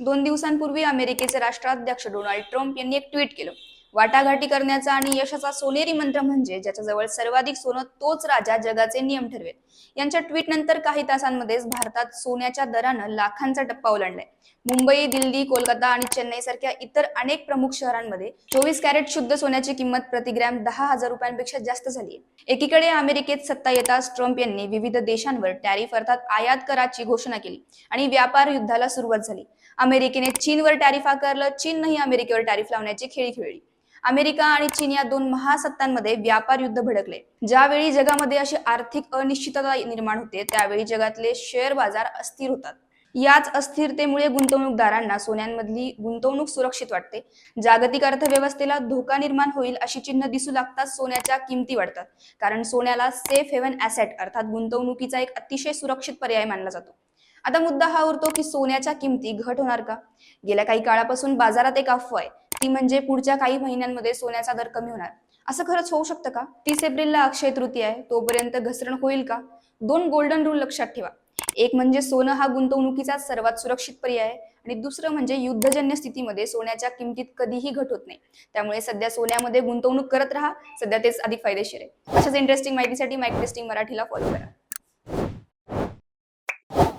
दोन दिवसांपूर्वी अमेरिकेचे राष्ट्राध्यक्ष डोनाल्ड ट्रम्प यांनी एक ट्विट केलं. वाटाघाटी करण्याचा आणि यशाचा सोनेरी मंत्र म्हणजे ज्याच्याजवळ सर्वाधिक सोनं तोच राजा जगाचे नियम ठरवेल. यांच्या ट्विट नंतर काही तासांमध्येच भारतात सोन्याच्या दरानं लाखांचा टप्पा ओलांडलाय. मुंबई दिल्ली कोलकाता आणि चेन्नई सारख्या इतर अनेक प्रमुख शहरांमध्ये चोवीस कॅरेट शुद्ध सोन्याची किंमत प्रतिग्रॅम दहा हजार रुपयांपेक्षा जास्त झाली एकीकडे अमेरिकेत सत्ता येताच ट्रम्प यांनी विविध देशांवर टॅरिफ अर्थात आयात कराची घोषणा केली आणि व्यापार युद्धाला सुरुवात झाली. अमेरिकेने चीनवर टॅरिफ आकारलं चीननंही अमेरिकेवर टॅरिफ लावण्याची खेळी खेळली. अमेरिका आणि चीन या दोन महासत्तांमध्ये व्यापार युद्ध भडकले. ज्यावेळी जगामध्ये अशी आर्थिक अनिश्चितता निर्माण होते त्यावेळी जगातले शेअर बाजार अस्थिर होतात. याच अस्थिरतेमुळे गुंतवणूकदारांना सोन्यांमधली गुंतवणूक सुरक्षित वाटते. जागतिक अर्थव्यवस्थेला धोका निर्माण होईल अशी चिन्ह दिसू लागतात सोन्याच्या किमती वाढतात. कारण सोन्याला सेफ हेवन ऍसेट अर्थात गुंतवणुकीचा एक अतिशय सुरक्षित पर्याय मानला जातो. आता मुद्दा हा उरतो की सोन्याच्या किमती घट होणार का? गेल्या काही काळापासून बाजारात एक अफवा आहे. ती म्हणजे पुढच्या काही महिन्यांमध्ये सोन्याचा दर कमी होणार. असं खरंच होऊ शकतं का? तीस एप्रिलला अक्षय तृतीय आहे तोपर्यंत घसरण होईल का? दोन गोल्डन रूल लक्षात ठेवा. एक म्हणजे सोनं हा गुंतवणुकीचा सर्वात सुरक्षित पर्याय आहे आणि दुसरं म्हणजे युद्धजन्य स्थितीमध्ये सोन्याच्या किमतीत कधीही घट होत नाही. त्यामुळे सध्या सोन्यामध्ये गुंतवणूक करत राहा सध्या तेच अधिक फायदेशीर आहे. अशाच इंटरेस्टिंग माहितीसाठी माइक टेस्टिंग मराठीला फॉलो करा.